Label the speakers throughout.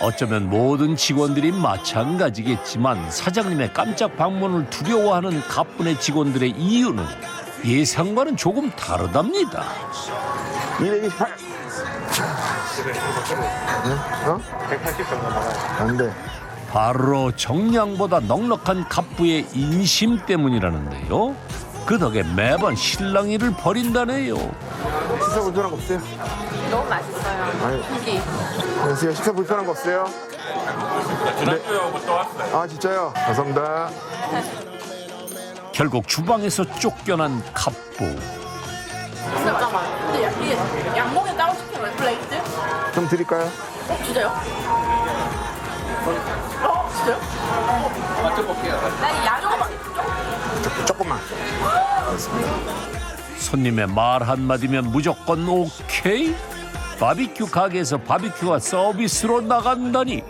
Speaker 1: 어쩌면 모든 직원들이 마찬가지겠지만 사장님의 깜짝 방문을 두려워하는 가뿐의 직원들의 이유는 예상과는 조금 다르답니다.
Speaker 2: 228. 어?
Speaker 3: 180 정도 나가요.
Speaker 2: 안 돼.
Speaker 1: 바로 정량보다 넉넉한 갑부의 인심 때문이라는데요. 그 덕에 매번 실랑이를 벌인다네요.
Speaker 2: 식사 불편한 거 없어요?
Speaker 4: 너무 맛있어요.
Speaker 2: 아니.
Speaker 4: 고기.
Speaker 2: 안녕하세요. 식사 불편한 거 없어요?
Speaker 3: 지난주에 또 왔어요.
Speaker 2: 아, 진짜요? 감사합니다.
Speaker 1: 결국 주방에서 쫓겨난 갑부.
Speaker 4: 잠깐만. 근데 야, 이게 양봉에 따로 시켜요, 플레이트?
Speaker 2: 좀 드릴까요?
Speaker 4: 어, 진짜요? 어, 진짜요? 어. 나 양념만
Speaker 2: 조금만.
Speaker 1: 손님의 말 한마디면 무조건 오케이? 바비큐 가게에서 바비큐가 서비스로 나간다니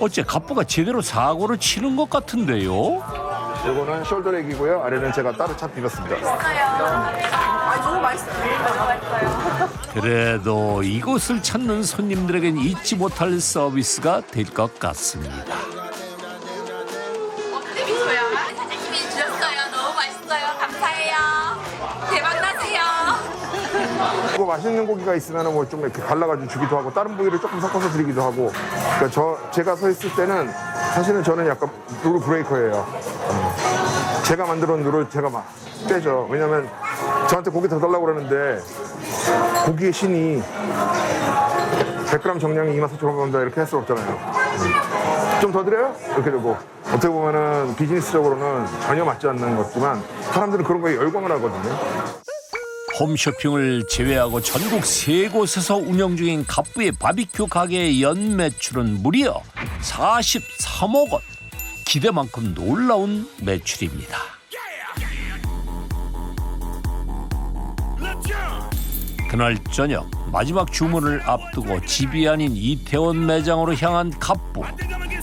Speaker 1: 어째 갑부가 제대로 사고를 치는 것 같은데요?
Speaker 2: 이거는 숄더렉이고요. 아래는 제가 따로 차 비볐습니다.
Speaker 4: 아, 너무 맛있어요. 너무 맛있어요.
Speaker 1: 그래도 이곳을 찾는 손님들에겐 잊지 못할 서비스가 될 것 같습니다.
Speaker 2: 이거 맛있는 고기가 있으면 뭐 좀 이렇게 갈라가지고 주기도 하고 다른 부위를 조금 섞어서 드리기도 하고. 그러니까 저 제가 서 있을 때는 사실은 저는 약간 룰 브레이커예요. 음. 제가 만들어 놓은 룰을 제가 막 빼죠. 왜냐면 저한테 고기 더 달라고 그러는데 고기의 신이 100g 정량이 24,000원입니다 이렇게 할 수 없잖아요. 좀 더 드려요? 이렇게 되고 어떻게 보면은 비즈니스적으로는 전혀 맞지 않는 거지만 사람들은 그런 거에 열광을 하거든요.
Speaker 1: 홈쇼핑을 제외하고 전국 세 곳에서 운영 중인 갑부의 바비큐 가게의 연 매출은 무려 43억 원. 기대만큼 놀라운 매출입니다. 그날 저녁 마지막 주문을 앞두고 집이 아닌 이태원 매장으로 향한 갑부.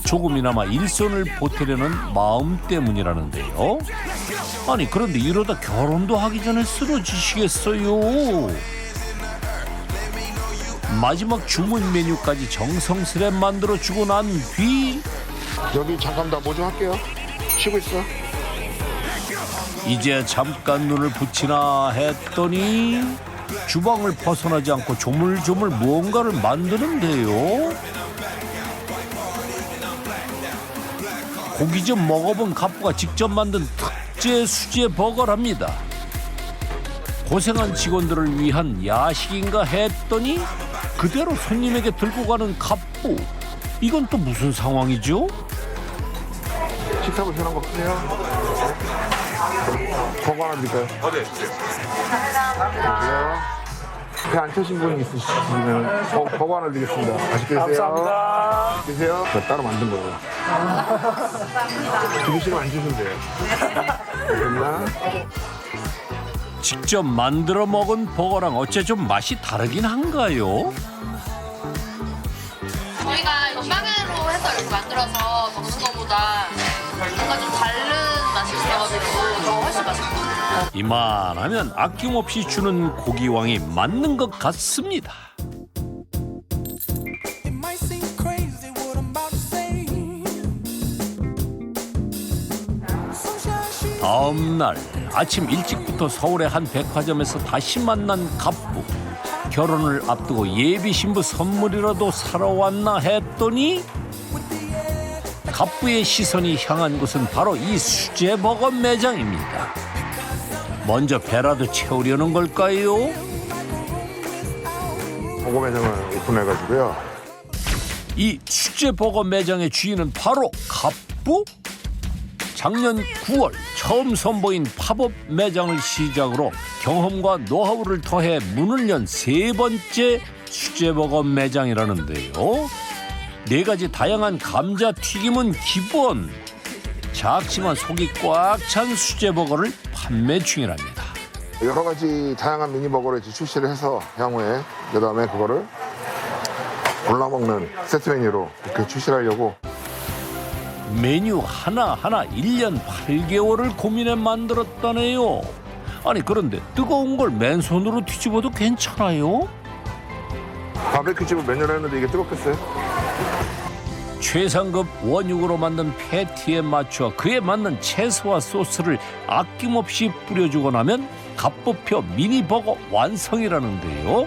Speaker 1: 조금이나마 일손을 보태려는 마음 때문이라는데요. 아니 그런데 이러다 결혼도 하기 전에 쓰러지시겠어요. 마지막 주문 메뉴까지 정성스레 만들어 주고 난 뒤
Speaker 2: 여기 잠깐 나 뭐 좀 할게요. 쉬고 있어.
Speaker 1: 이제 잠깐 눈을 붙이나 했더니 주방을 벗어나지 않고 조물조물 무언가를 만드는데요. 고기 좀 먹어본 갑부가 직접 만든 특 제 수제 버거랍니다. 고생한 직원들을 위한 야식인가 했더니 그대로 손님에게 들고 가는 갑부. 이건 또 무슨 상황이죠?
Speaker 2: 식사 불편한 거 없으세요? 버거 하나 드릴까요?
Speaker 3: 어디?
Speaker 2: 그래 요? 배안 터신 분 있으시면 버, 버거 하나 드리겠습니다. 맛있게 드세요.
Speaker 3: 감사합니다.
Speaker 2: 드세요. 저 따로 만든 거예요. 주시면 안 주시면 돼요. 됐나?
Speaker 1: 직접 만들어 먹은 버거랑 어째 좀 맛이 다르긴 한가요?
Speaker 5: 저희가 이거 빵으로 해서 이렇게 만들어서 먹는 것보다 뭔가 좀 다른
Speaker 1: 이만하면 아낌없이 주는 고기왕이 맞는 것 같습니다.
Speaker 6: It might seem crazy what I'm about to say. Sunshine, she
Speaker 1: 다음 날 아침 일찍부터 서울의 한 백화점에서 다시 만난 갑부. 결혼을 앞두고 예비 신부 선물이라도 사러 왔나 했더니 갑부의 시선이 향한 곳은 바로 이 수제 버거 매장입니다. 먼저 배라도 채우려는 걸까요?
Speaker 2: 버거 매장을 오픈해가지고요.
Speaker 1: 이 수제 버거 매장의 주인은 바로 갑부? 작년 9월 처음 선보인 팝업 매장을 시작으로 경험과 노하우를 더해 문을 연 세 번째 수제버거 매장이라는데요. 네 가지 다양한 감자 튀김은 기본. 작지만 속이 꽉 찬 수제버거를 판매 중이랍니다.
Speaker 2: 여러 가지 다양한 미니 버거를 이제 출시를 해서 향후에 그다음에 그거를 골라 먹는 세트 메뉴로 이렇게 출시를 하려고
Speaker 1: 메뉴 하나하나 1년 8개월을 고민해 만들었다네요. 아니 그런데 뜨거운 걸 맨손으로 뒤집어도 괜찮아요?
Speaker 2: 바베큐 집을 몇 년 했는데 이게 뜨겁겠어요?
Speaker 1: 최상급 원육으로 만든 패티에 맞춰 그에 맞는 채소와 소스를 아낌없이 뿌려주고 나면 갑부표 미니버거 완성이라는데요.